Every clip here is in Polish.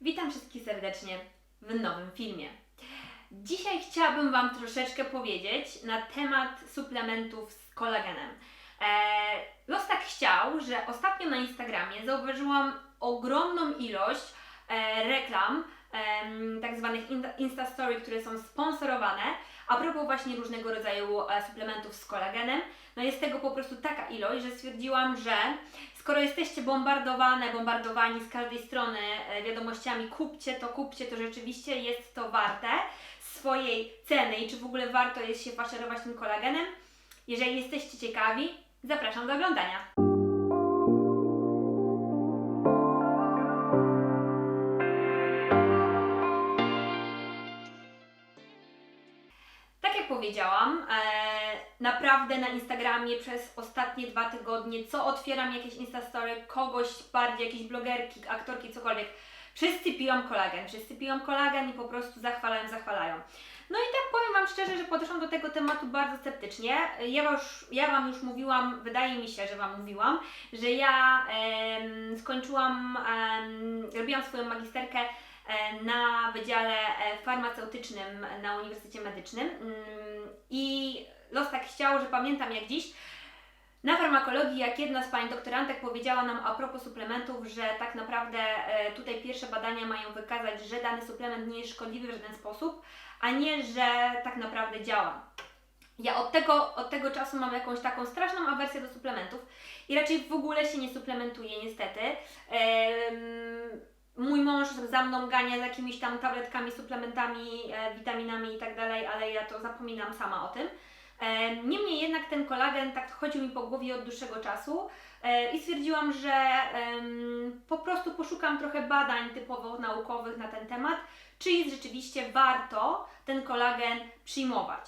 Witam wszystkich serdecznie w nowym filmie. Dzisiaj chciałabym Wam troszeczkę powiedzieć na temat suplementów z kolagenem. Eee, los tak chciał, że ostatnio na Instagramie zauważyłam ogromną ilość e, reklam, em, tak zwanych in- Insta Story, które są sponsorowane, a propos właśnie różnego rodzaju e, suplementów z kolagenem. No jest tego po prostu taka ilość, że stwierdziłam, że skoro jesteście bombardowane, bombardowani z każdej strony e, wiadomościami, kupcie to, kupcie to, rzeczywiście jest to warte swojej ceny i czy w ogóle warto jest się faszerować tym kolagenem. Jeżeli jesteście ciekawi, zapraszam do oglądania. Tak jak powiedziałam, e, naprawdę na Instagramie przez ostatnie dwa tygodnie, co otwieram jakieś Instastory, kogoś bardziej, jakieś blogerki, aktorki, cokolwiek, wszyscy piją kolagen, wszyscy piją kolagen i po prostu zachwalają, zachwalają. No i tak powiem Wam szczerze, że podeszłam do tego tematu bardzo sceptycznie. Ja, już, ja Wam już mówiłam, wydaje mi się, że Wam mówiłam, że ja em, skończyłam, em, robiłam swoją magisterkę na Wydziale e, Farmaceutycznym na Uniwersytecie Medycznym Mm, i los tak chciał, że pamiętam jak dziś, na farmakologii, jak jedna z pań doktorantek powiedziała nam a propos suplementów, że tak naprawdę e, tutaj pierwsze badania mają wykazać, że dany suplement nie jest szkodliwy w żaden sposób, a nie, że tak naprawdę działa. Ja od tego, od tego czasu mam jakąś taką straszną awersję do suplementów i raczej w ogóle się nie suplementuję niestety. Mój mąż za mną gania z jakimiś tam tabletkami, suplementami, e, witaminami i tak dalej, ale ja to zapominam sama o tym. Niemniej jednak ten kolagen tak chodził mi po głowie od dłuższego czasu i stwierdziłam, że po prostu poszukam trochę badań typowo naukowych na ten temat, czy jest rzeczywiście warto ten kolagen przyjmować.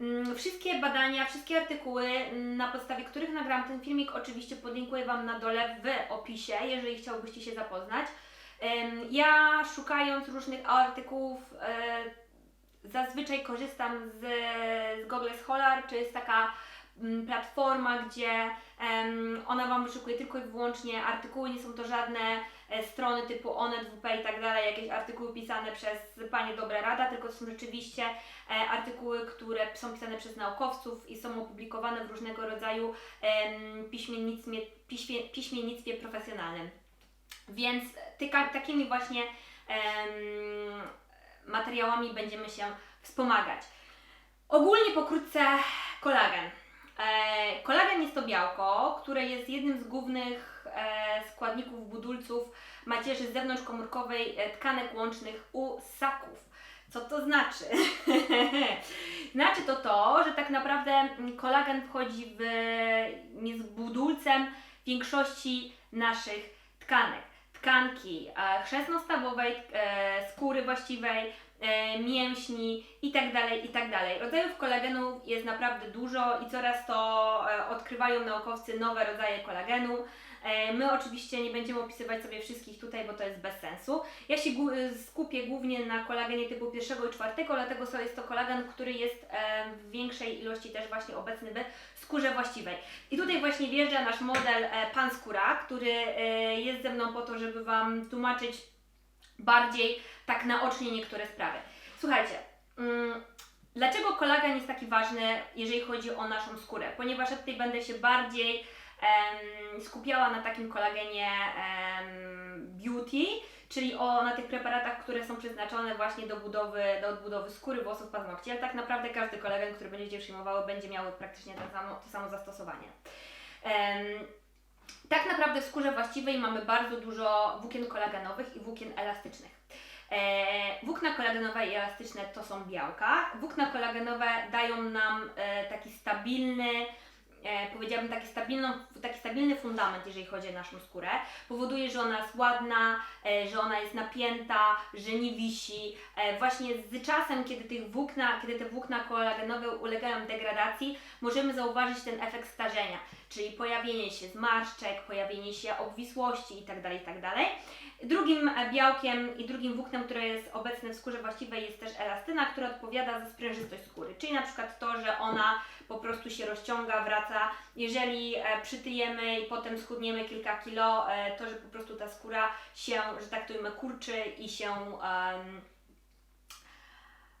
Mm, Wszystkie badania, wszystkie artykuły, mm, na podstawie których nagram ten filmik, oczywiście podlinkuję Wam na dole w opisie, jeżeli chciałbyście się zapoznać. Ja szukając różnych artykułów, e, zazwyczaj korzystam z, z Google Scholar, czy jest taka mm, platforma, gdzie ona Wam wyszukuje tylko i wyłącznie artykuły, nie są to żadne e, strony typu Onet, WP i tak dalej, jakieś artykuły pisane przez Panie Dobre Rada, tylko to są rzeczywiście e, artykuły, które są pisane przez naukowców i są opublikowane w różnego rodzaju piśmiennictwie, piśmie, piśmiennictwie profesjonalnym. Więc tyka, takimi właśnie materiałami będziemy się wspomagać. Ogólnie pokrótce kolagen. E, kolagen jest to białko, które jest jednym z głównych e, składników budulców macierzy zewnątrzkomórkowej e, tkanek łącznych u ssaków. Co to znaczy? znaczy to to, że tak naprawdę mm, kolagen wchodzi w, jest budulcem większości naszych tkanek. Tkanki chrzestnostawowej, e, skóry właściwej, e, mięśni itd., itd. Rodzajów kolagenu jest naprawdę dużo i coraz to e, odkrywają naukowcy nowe rodzaje kolagenu. E, My oczywiście nie będziemy opisywać sobie wszystkich tutaj, bo to jest bez sensu. Ja się gu- skupię głównie na kolagenie typu pierwszego i czwartego, dlatego że jest to kolagen, który jest e, w większej ilości też właśnie obecny w skórze właściwej. I tutaj właśnie wjeżdża nasz model e, Pan Skóra, który jest ze mną po to, żeby Wam tłumaczyć bardziej tak naocznie niektóre sprawy. Słuchajcie, mm, dlaczego kolagen jest taki ważny, jeżeli chodzi o naszą skórę? Ponieważ ja tutaj będę się bardziej skupiała na takim kolagenie beauty, czyli o, na tych preparatach, które są przeznaczone właśnie do budowy, do odbudowy skóry, włosów, paznokci, ale tak naprawdę każdy kolagen, który będziecie przyjmowały, będzie miał praktycznie to samo, to samo zastosowanie. Tak naprawdę w skórze właściwej mamy bardzo dużo włókien kolagenowych i włókien elastycznych. E, włókna kolagenowe i elastyczne to są białka. Włókna kolagenowe dają nam e, taki stabilny, e, powiedziałabym taki, stabilną, taki stabilny fundament, jeżeli chodzi o naszą skórę. Powoduje, że ona jest ładna, e, że ona jest napięta, że nie wisi. E, właśnie z czasem, kiedy, tych włókna, kiedy te włókna kolagenowe ulegają degradacji, możemy zauważyć ten efekt starzenia. czyli pojawienie się zmarszczek, pojawienie się obwisłości itd. itd. Drugim e, białkiem i drugim włóknem, które jest obecne w skórze właściwej jest też elastyna, która odpowiada za sprężystość skóry, czyli na przykład to, że ona po prostu się rozciąga, wraca. Jeżeli e, przytyjemy i potem schudniemy kilka kilo, e, to że po prostu ta skóra się, że tak to kurczy i się em,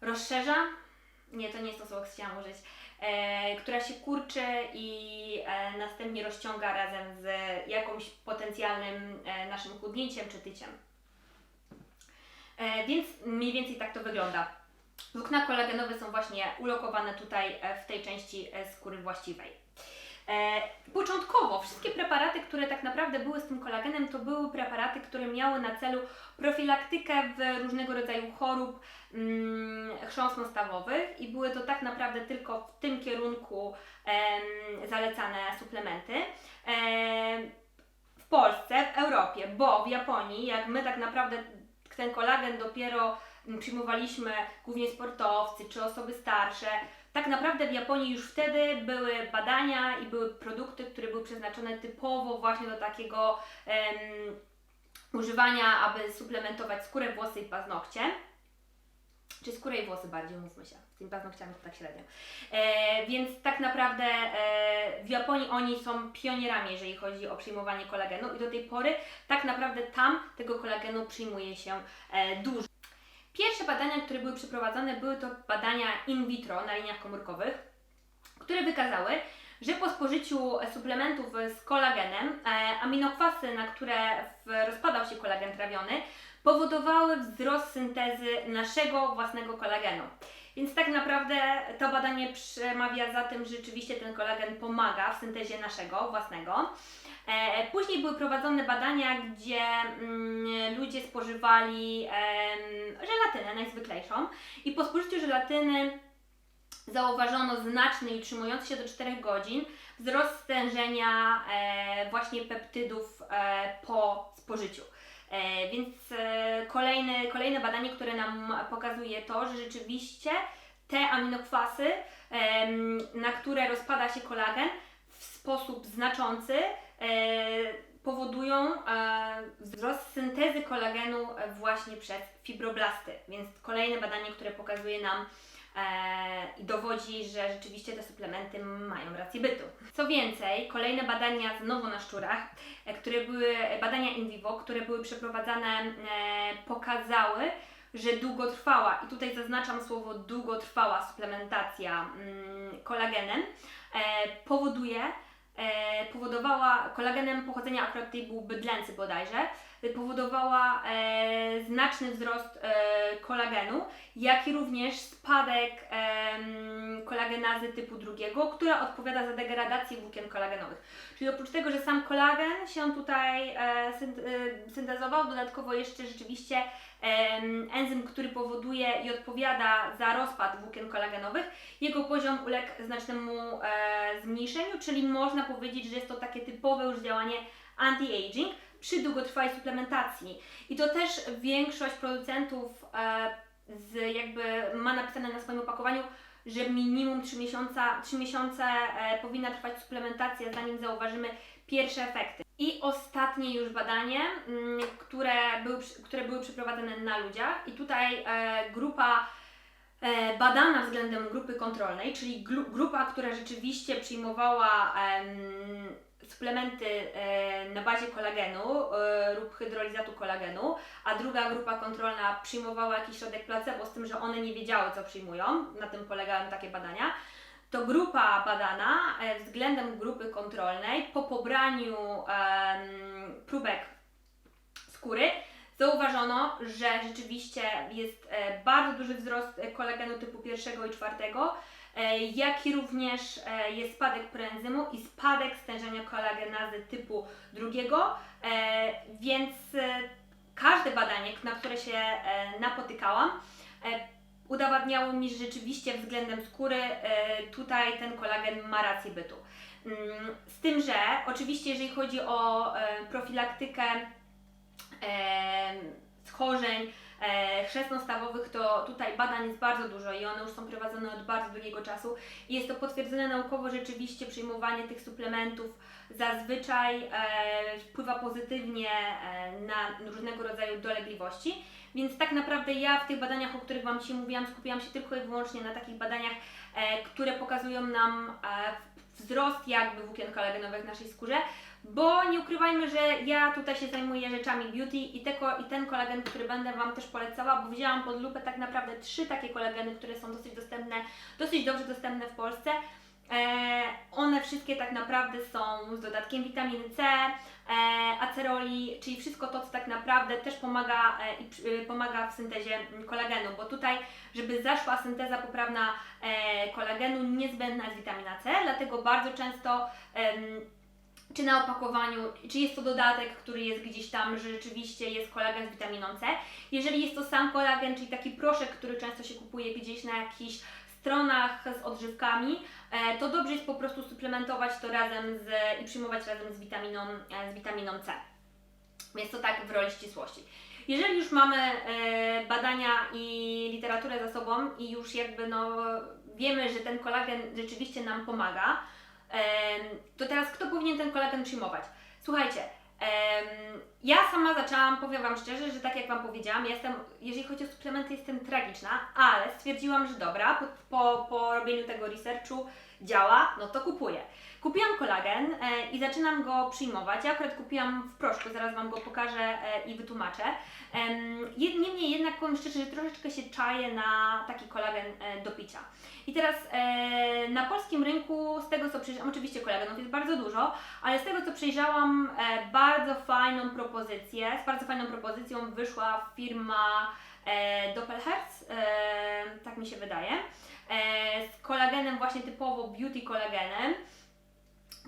rozszerza. Nie, to nie jest to słowo, chciałam użyć. E, która się kurczy i e, następnie rozciąga razem z jakimś potencjalnym e, naszym chudnięciem czy tyciem. E, więc mniej więcej tak to wygląda. Włókna kolagenowe są właśnie ulokowane tutaj e, w tej części e, skóry właściwej. E, początkowo wszystkie preparaty, które tak naprawdę były z tym kolagenem, to były preparaty, które miały na celu profilaktykę w różnego rodzaju chorób mm, i były to tak naprawdę tylko w tym kierunku zalecane suplementy. Em, w Polsce, w Europie, bo w Japonii, jak my tak naprawdę ten kolagen dopiero przyjmowaliśmy głównie sportowcy czy osoby starsze, tak naprawdę w Japonii już wtedy były badania i były produkty, które były przeznaczone typowo właśnie do takiego em, używania, aby suplementować skórę, włosy i paznokcie. Czy skórę i włosy bardziej, mówmy się. Z tymi paznokciami to tak średnio. E, więc tak naprawdę e, w Japonii oni są pionierami, jeżeli chodzi o przyjmowanie kolagenu i do tej pory tak naprawdę tam tego kolagenu przyjmuje się e, dużo. Pierwsze badania, które były przeprowadzone, były to badania in vitro na liniach komórkowych, które wykazały, że po spożyciu suplementów z kolagenem e, aminokwasy, na które rozpadał się kolagen trawiony, powodowały wzrost syntezy naszego własnego kolagenu. Więc tak naprawdę to badanie przemawia za tym, że rzeczywiście ten kolagen pomaga w syntezie naszego własnego. E, Później były prowadzone badania, gdzie mm, ludzie spożywali żelatynę najzwyklejszą i po spożyciu żelatyny zauważono znaczny i utrzymujący się do 4 godzin wzrost stężenia e, właśnie peptydów e, po spożyciu. E, więc kolejne, kolejne badanie, które nam pokazuje to, że rzeczywiście te aminokwasy, na które rozpada się kolagen w sposób znaczący, powodują wzrost syntezy kolagenu właśnie przez fibroblasty. Więc kolejne badanie, które pokazuje nam i dowodzi, że rzeczywiście te suplementy mają rację bytu. Co więcej, kolejne badania znowu na szczurach, e, które były badania in vivo, które były przeprowadzane, e, pokazały, że długotrwała, i tutaj zaznaczam słowo długotrwała suplementacja mm, kolagenem, e, powoduje, e, powodowała, kolagenem pochodzenia akurat typu bydlęcy bodajże, e, powodowała e, znaczny wzrost e, kolagenu, jak i również spadek em, kolagenazy typu drugiego, która odpowiada za degradację włókien kolagenowych. Czyli oprócz tego, że sam kolagen się tutaj e, e, syntezował, dodatkowo jeszcze rzeczywiście em, enzym, który powoduje i odpowiada za rozpad włókien kolagenowych, jego poziom uległ znacznemu e, zmniejszeniu, czyli można powiedzieć, że jest to takie typowe już działanie anti-aging przy długotrwałej suplementacji. I to też większość producentów e, z jakby ma napisane na swoim opakowaniu, że minimum 3 miesiąca, 3 miesiące e, powinna trwać suplementacja, zanim zauważymy pierwsze efekty. I ostatnie już badanie, mm, które były, które były przeprowadzone na ludziach i tutaj e, grupa badana względem grupy kontrolnej, czyli grupa, która rzeczywiście przyjmowała em, suplementy e, na bazie kolagenu e, lub hydrolizatu kolagenu, a druga grupa kontrolna przyjmowała jakiś środek placebo z tym, że one nie wiedziały, co przyjmują. Na tym polegają takie badania. To grupa badana e, względem grupy kontrolnej po pobraniu próbek skóry zauważono, że rzeczywiście jest e, bardzo duży wzrost e, kolagenu typu pierwszego i czwartego, e, jak i również jest spadek proenzymu i spadek stężenia kolagenazy typu drugiego, więc każde badanie, na które się napotykałam, udowadniało mi, że rzeczywiście względem skóry tutaj ten kolagen ma rację bytu. Mm, Z tym, że oczywiście jeżeli chodzi o profilaktykę schorzeń e, chrzestno-stawowych, to tutaj badań jest bardzo dużo i one już są prowadzone od bardzo długiego czasu. Jest to potwierdzone naukowo, rzeczywiście przyjmowanie tych suplementów zazwyczaj e, wpływa pozytywnie e, na różnego rodzaju dolegliwości. Więc tak naprawdę ja w tych badaniach, o których Wam dzisiaj mówiłam, skupiłam się tylko i wyłącznie na takich badaniach, które pokazują nam wzrost jakby włókien kolagenowych w naszej skórze, bo nie ukrywajmy, że ja tutaj się zajmuję rzeczami beauty i, te, ko- i ten kolagen, który będę Wam też polecała, bo wzięłam pod lupę tak naprawdę trzy takie kolageny, które są dosyć dostępne, dosyć dobrze dostępne w Polsce. E, one wszystkie tak naprawdę są z dodatkiem witaminy C, e, aceroli, czyli wszystko to, co tak naprawdę też pomaga, e, e, pomaga w syntezie mm, kolagenu, bo tutaj, żeby zaszła synteza poprawna e, kolagenu, niezbędna jest witamina C, dlatego bardzo często em, czy na opakowaniu, czy jest to dodatek, który jest gdzieś tam, że rzeczywiście jest kolagen z witaminą C. Jeżeli jest to sam kolagen, czyli taki proszek, który często się kupuje gdzieś na jakichś stronach z odżywkami, e, to dobrze jest po prostu suplementować to razem z, i przyjmować razem z witaminą, e, z witaminą C. Więc to tak w roli ścisłości. Jeżeli już mamy e, badania i literaturę za sobą i już jakby no wiemy, że ten kolagen rzeczywiście nam pomaga, to teraz kto powinien ten kolagen przyjmować? Słuchajcie, ja sama zaczęłam, powiem Wam szczerze, że tak jak Wam powiedziałam, jestem, jeżeli chodzi o suplementy, jestem tragiczna, ale stwierdziłam, że dobra, po, po, po robieniu tego researchu działa, no to kupuję. Kupiłam kolagen e, i zaczynam go przyjmować. Ja akurat kupiłam w proszku, zaraz Wam go pokażę e, i wytłumaczę. Niemniej jednak powiem szczerze, że troszeczkę się czaję na taki kolagen e, do picia. I teraz na polskim rynku, z tego co przejrzałam, oczywiście kolagenów jest bardzo dużo, ale z tego co przejrzałam, bardzo fajną propozycję, z bardzo fajną propozycją wyszła firma Doppelherz, tak mi się wydaje, z kolagenem właśnie typowo beauty kolagenem,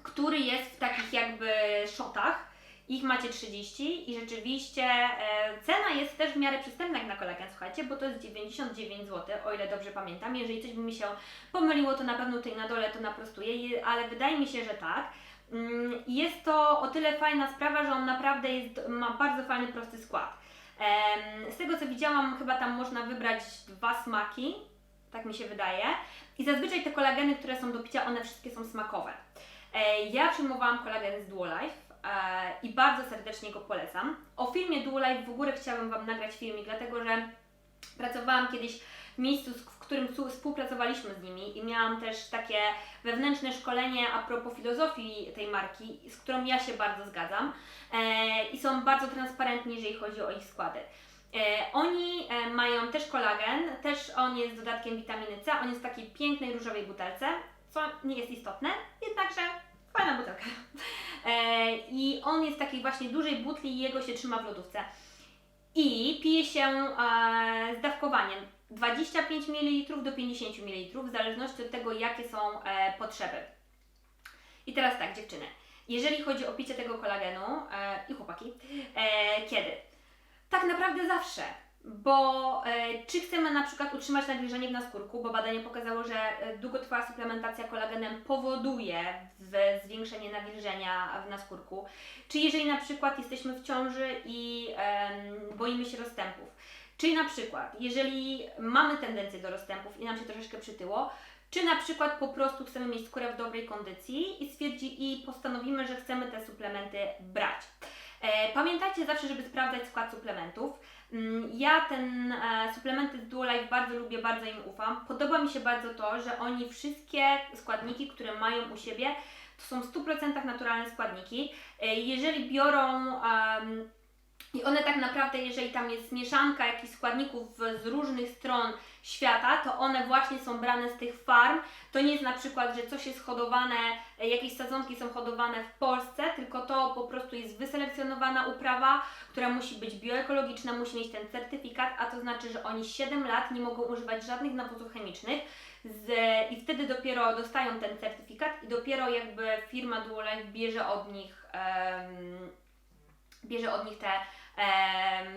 który jest w takich jakby szotach. Ich macie 30 i rzeczywiście e, cena jest też w miarę przystępna jak na kolagen, słuchajcie, bo to jest 99 zł, o ile dobrze pamiętam. Jeżeli coś by mi się pomyliło, to na pewno tutaj na dole to naprostuję, ale wydaje mi się, że tak. Mm, Jest to o tyle fajna sprawa, że on naprawdę jest, ma bardzo fajny, prosty skład. Z tego co widziałam, chyba tam można wybrać dwa smaki, tak mi się wydaje. I zazwyczaj te kolageny, które są do picia, one wszystkie są smakowe. E, Ja przyjmowałam kolagen z Duolife e, i bardzo serdecznie go polecam. O filmie Duolife w ogóle chciałabym Wam nagrać filmik, dlatego że pracowałam kiedyś w miejscu, w którym współpracowaliśmy z nimi i miałam też takie wewnętrzne szkolenie a propos filozofii tej marki, z którą ja się bardzo zgadzam e, i są bardzo transparentni, jeżeli chodzi o ich składy. Oni mają też kolagen, też on jest dodatkiem witaminy C, on jest w takiej pięknej różowej butelce, co nie jest istotne, jednawże fajna butelka. E, I on jest w takiej właśnie dużej butli i jego się trzyma w lodówce. I pije się z dawkowaniem 25 ml do 50 ml, w zależności od tego, jakie są e, potrzeby. I teraz tak, dziewczyny. Jeżeli chodzi o picie tego kolagenu e, i chłopaki, e, kiedy? Tak naprawdę zawsze. Bo e, czy chcemy na przykład utrzymać nawilżenie w naskórku, bo badanie pokazało, że e, długotrwała suplementacja kolagenem powoduje zwiększenie nawilżenia w naskórku, czy jeżeli na przykład jesteśmy w ciąży i em, boimy się rozstępów, czy na przykład jeżeli mamy tendencję do rozstępów i nam się troszeczkę przytyło, czy na przykład po prostu chcemy mieć skórę w dobrej kondycji i stwierdzi i postanowimy, że chcemy te suplementy brać. E, Pamiętajcie zawsze, żeby sprawdzać skład suplementów. Mm, Ja ten e, suplementy z Duolife bardzo lubię, bardzo im ufam. Podoba mi się bardzo to, że oni wszystkie składniki, które mają u siebie, to są w 100% naturalne składniki. E, Jeżeli biorą em, i one tak naprawdę, jeżeli tam jest mieszanka jakichś składników z różnych stron świata, to one właśnie są brane z tych farm. To nie jest na przykład, że coś jest hodowane, e, jakieś sadzonki są hodowane w Polsce, tylko to po prostu jest wyselekcjonowana uprawa, która musi być bioekologiczna, musi mieć ten certyfikat, a to znaczy, że oni 7 lat nie mogą używać żadnych nawozów chemicznych z, i wtedy dopiero dostają ten certyfikat i dopiero jakby firma Duolife bierze od nich em, bierze od nich te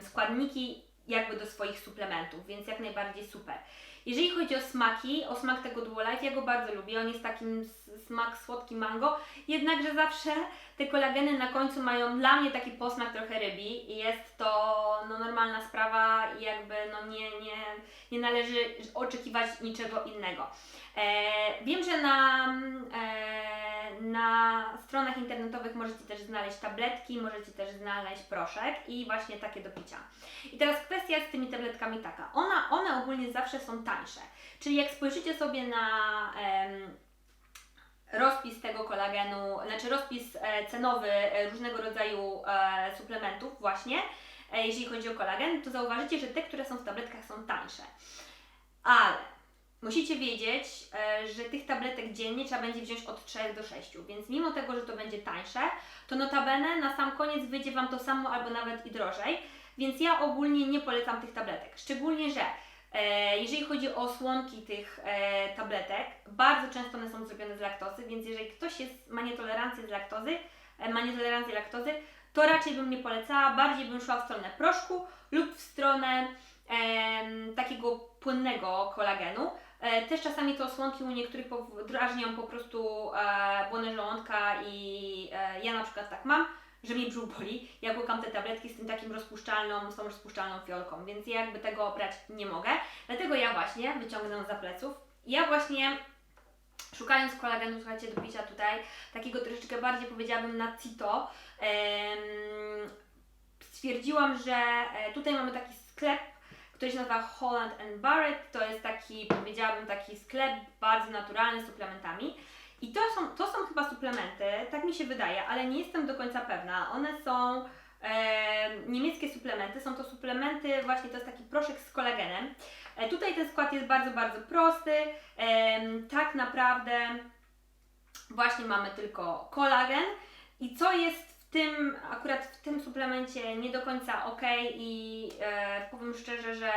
składniki jakby do swoich suplementów, więc jak najbardziej super. Jeżeli chodzi o smaki, o smak tego Duolife, ja go bardzo lubię, on jest takim smak słodki mango, jednakże zawsze te kolageny na końcu mają dla mnie taki posmak trochę rybi i jest to no, normalna sprawa i jakby nie należy oczekiwać niczego innego. E, wiem, że na, e, na stronach internetowych możecie też znaleźć tabletki, możecie też znaleźć proszek i właśnie takie do picia. I teraz kwestia z tymi tabletkami taka. Ona, one ogólnie zawsze są tańsze. Czyli jak spojrzycie sobie na em, rozpis tego kolagenu, znaczy rozpis e, cenowy e, różnego rodzaju e, suplementów właśnie, e, jeżeli chodzi o kolagen, to zauważycie, że te, które są w tabletkach są tańsze. Ale musicie wiedzieć, e, że tych tabletek dziennie trzeba będzie wziąć od 3 do 6, więc mimo tego, że to będzie tańsze, to notabene na sam koniec wyjdzie Wam to samo albo nawet i drożej, więc ja ogólnie nie polecam tych tabletek. Szczególnie, że jeżeli chodzi o słonki tych e, tabletek, bardzo często one są zrobione z laktozy, więc jeżeli ktoś jest, ma nietolerancję z laktozy, e, ma nietolerancję laktozy, to raczej bym nie polecała, bardziej bym szła w stronę proszku lub w stronę em, takiego płynnego kolagenu. E, też czasami te osłonki u niektórych drażnią po prostu e, błonę żołądka i e, ja na przykład tak mam, że mnie brzuch boli, jak łykam te tabletki z tym takim rozpuszczalną, z tą rozpuszczalną fiolką, więc ja jakby tego brać nie mogę. Dlatego ja właśnie wyciągnę za pleców. Ja właśnie szukając kolagenu, słuchajcie, do picia tutaj, takiego troszeczkę bardziej powiedziałabym na cito, em, stwierdziłam, że e, tutaj mamy taki sklep, który się nazywa Holland and Barrett. To jest taki, powiedziałabym, taki sklep bardzo naturalny z suplementami. I to są, to są chyba suplementy, tak mi się wydaje, ale nie jestem do końca pewna. One są e, niemieckie suplementy, są to suplementy, właśnie to jest taki proszek z kolagenem. E, tutaj ten skład jest bardzo, bardzo prosty. Em, tak naprawdę właśnie mamy tylko kolagen. I co jest w tym, akurat w tym suplemencie nie do końca ok i e, powiem szczerze, że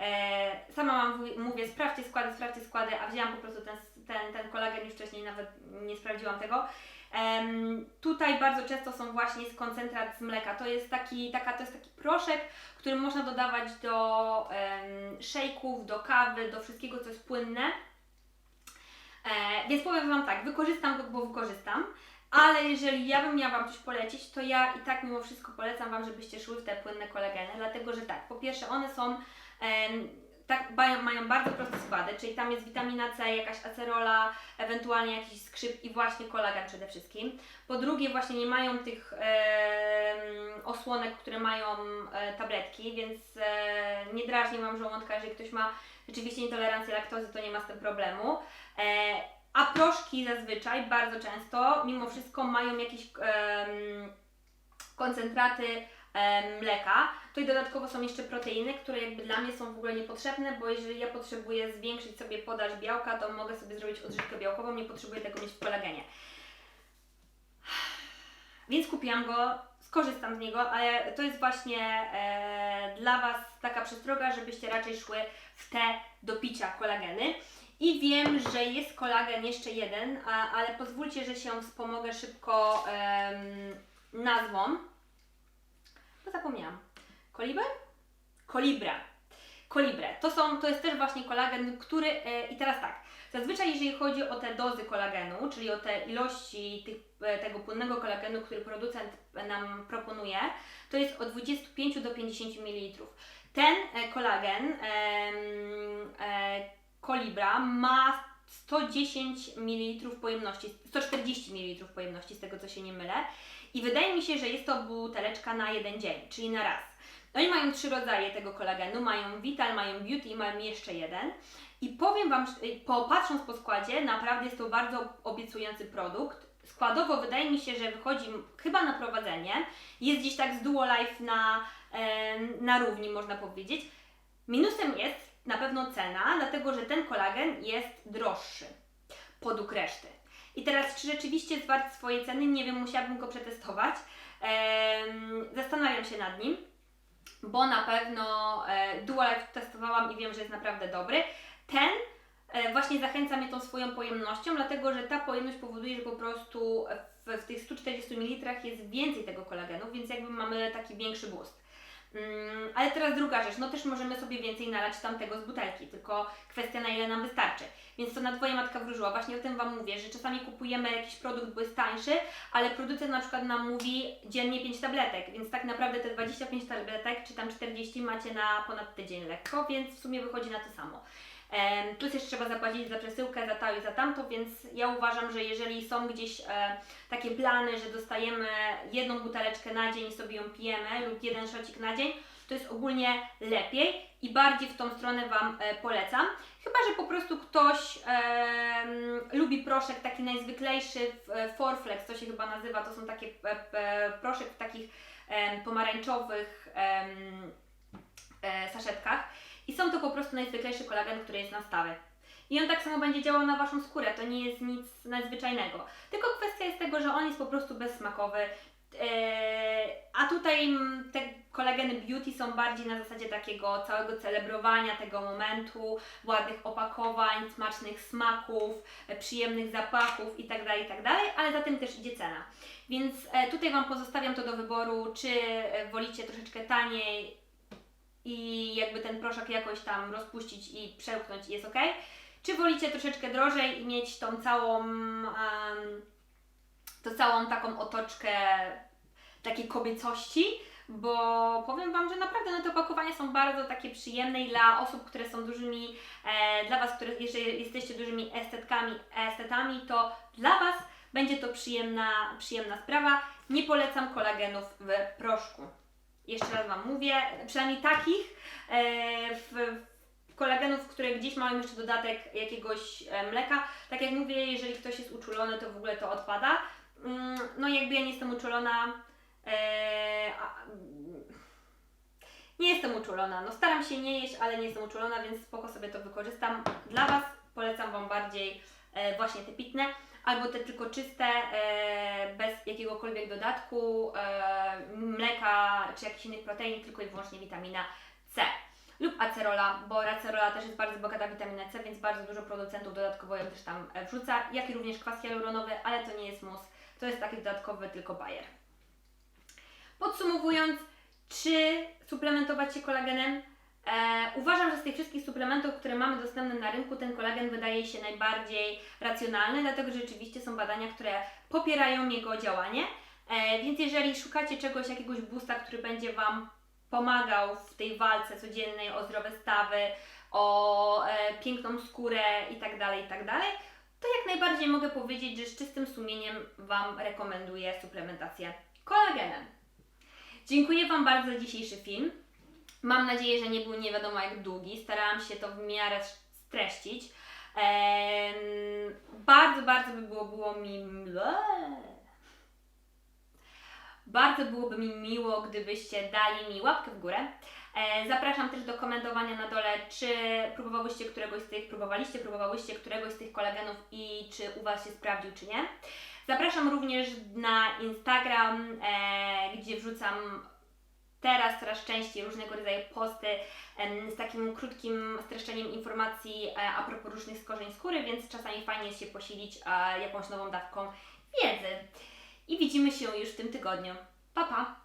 e, sama mam, mówię, sprawdźcie składy, sprawdźcie składy, a wzięłam po prostu ten, ten, ten kolagen już wcześniej, nawet nie sprawdziłam tego. Em, tutaj bardzo często są właśnie z koncentrat z mleka. To jest taki, taka, to jest taki proszek, który można dodawać do em, szejków, do kawy, do wszystkiego, co jest płynne. E, więc powiem Wam tak, wykorzystam go, bo wykorzystam, ale jeżeli ja bym miała Wam coś polecić, to ja i tak mimo wszystko polecam Wam, żebyście szły w te płynne kolageny, dlatego że tak, po pierwsze one są, tak, mają, bardzo proste składy, czyli tam jest witamina C, jakaś acerola, ewentualnie jakiś skrzyp i właśnie kolagen przede wszystkim. Po drugie właśnie nie mają tych em, osłonek, które mają e, tabletki, więc e, nie drażni Wam żołądka, jeżeli ktoś ma rzeczywiście intolerancję laktozy, to nie ma z tym problemu. E, a proszki zazwyczaj, bardzo często, mimo wszystko mają jakieś em, koncentraty mleka. I dodatkowo są jeszcze proteiny, które jakby dla mnie są w ogóle niepotrzebne, bo jeżeli ja potrzebuję zwiększyć sobie podaż białka, to mogę sobie zrobić odżywkę białkową, nie potrzebuję tego mieć w kolagenie. Więc kupiłam go, skorzystam z niego, ale to jest właśnie e, dla Was taka przestroga, żebyście raczej szły w te do picia kolageny. I wiem, że jest kolagen jeszcze jeden, a, ale pozwólcie, że się wspomogę szybko em, nazwą. Zapomniałam. Koliber? Kolibra. Kolibre. To, są, to jest też właśnie kolagen, który. E, I teraz tak. Zazwyczaj, jeżeli chodzi o te dozy kolagenu, czyli o te ilości tych, e, tego płynnego kolagenu, który producent nam proponuje, to jest od 25 do 50 ml. Ten e, kolagen e, Kolibra ma 110 ml pojemności, 140 ml pojemności, z tego co się nie mylę. I wydaje mi się, że jest to buteleczka na jeden dzień, czyli na raz. Oni mają trzy rodzaje tego kolagenu, mają Vital, mają Beauty i mają jeszcze jeden. I powiem Wam, że, po, patrząc po składzie, naprawdę jest to bardzo obiecujący produkt. Składowo wydaje mi się, że wychodzi chyba na prowadzenie. Jest gdzieś tak z Duo Life na, na równi, można powiedzieć. Minusem jest na pewno cena, dlatego że ten kolagen jest droższy podług reszty. I teraz, czy rzeczywiście jest wart swojej ceny? Nie wiem, musiałabym go przetestować. Zastanawiam się nad nim, bo na pewno e, Dual Life testowałam i wiem, że jest naprawdę dobry. Ten e, właśnie zachęca mnie tą swoją pojemnością, dlatego że ta pojemność powoduje, że po prostu w, w tych 140 ml jest więcej tego kolagenu, więc jakby mamy taki większy boost. Mm, ale teraz druga rzecz, no też możemy sobie więcej nalać tamtego z butelki, tylko kwestia na ile nam wystarczy. Więc to na Twoja matka wróżyła. Właśnie o tym Wam mówię, że czasami kupujemy jakiś produkt, bo jest tańszy, ale producent na przykład nam mówi dziennie 5 tabletek, więc tak naprawdę te 25 tabletek, czy tam 40 macie na ponad tydzień lekko, więc w sumie wychodzi na to samo. Plus jeszcze trzeba zapłacić za przesyłkę, za to i za tamto, więc ja uważam, że jeżeli są gdzieś e, takie plany, że dostajemy jedną buteleczkę na dzień i sobie ją pijemy lub jeden szocik na dzień, to jest ogólnie lepiej i bardziej w tą stronę Wam e, polecam. Chyba, że po prostu ktoś em, lubi proszek taki najzwyklejszy, e, Forflex, to się chyba nazywa, to są takie e, e, proszek w takich em, pomarańczowych em, e, saszetkach i są to po prostu najzwyklejszy kolagen, który jest na stałe. I on tak samo będzie działał na Waszą skórę, to nie jest nic nadzwyczajnego. Tylko kwestia jest tego, że on jest po prostu bezsmakowy. Eee, a tutaj mm, te kolageny beauty są bardziej na zasadzie takiego całego celebrowania tego momentu, ładnych opakowań, smacznych smaków, e, przyjemnych zapachów itd., itd., ale za tym też idzie cena. Więc e, tutaj Wam pozostawiam to do wyboru, czy e, wolicie troszeczkę taniej i jakby ten proszek jakoś tam rozpuścić i przełknąć i jest ok, czy wolicie troszeczkę drożej i mieć tą całą, em, tą całą taką otoczkę takiej kobiecości, bo powiem Wam, że naprawdę no, te opakowania są bardzo takie przyjemne i dla osób, które są dużymi, e, dla Was, które, jeżeli jesteście dużymi estetkami, estetami, to dla Was będzie to przyjemna, przyjemna sprawa. Nie polecam kolagenów w proszku. Jeszcze raz Wam mówię, przynajmniej takich e, w, kolagenów, które gdzieś mają jeszcze dodatek jakiegoś e, mleka. Tak jak mówię, jeżeli ktoś jest uczulony, to w ogóle to odpada. Mm, No jakby ja nie jestem uczulona, e, nie jestem uczulona. No staram się nie jeść, ale nie jestem uczulona, więc spoko sobie to wykorzystam. Dla Was polecam Wam bardziej właśnie te pitne, albo te tylko czyste, e, bez jakiegokolwiek dodatku, e, mleka czy jakichś innych protein, tylko i wyłącznie witamina C. Lub acerola, bo acerola też jest bardzo bogata w witaminę C, więc bardzo dużo producentów dodatkowo ją też tam e, wrzuca, jak i również kwas hialuronowy, ale to nie jest mus, to jest taki dodatkowy tylko bajer. Podsumowując, czy suplementować się kolagenem? E, uważam, że z tych wszystkich suplementów, które mamy dostępne na rynku, ten kolagen wydaje się najbardziej racjonalny, dlatego że rzeczywiście są badania, które popierają jego działanie. E, więc jeżeli szukacie czegoś, jakiegoś boosta, który będzie Wam pomagał w tej walce codziennej o zdrowe stawy, o e, piękną skórę itd., itd., to jak najbardziej mogę powiedzieć, że z czystym sumieniem Wam rekomenduję suplementację kolagenem. Dziękuję Wam bardzo za dzisiejszy film. Mam nadzieję, że nie był nie wiadomo jak długi. Starałam się to w miarę streścić. Em, bardzo, bardzo by było, było mi. Bardzo byłoby mi miło, gdybyście dali mi łapkę w górę. E, zapraszam też do komentowania na dole, czy próbowałyście któregoś z tych, próbowaliście, próbowałyście któregoś z tych kolagenów i czy u Was się sprawdził, czy nie. Zapraszam również na Instagram, e, gdzie wrzucam teraz coraz częściej różnego rodzaju posty z takim krótkim streszczeniem informacji e, a propos różnych skorzeń skóry, więc czasami fajnie jest się posilić e, jakąś nową dawką wiedzy. I widzimy się już w tym tygodniu. Pa, pa!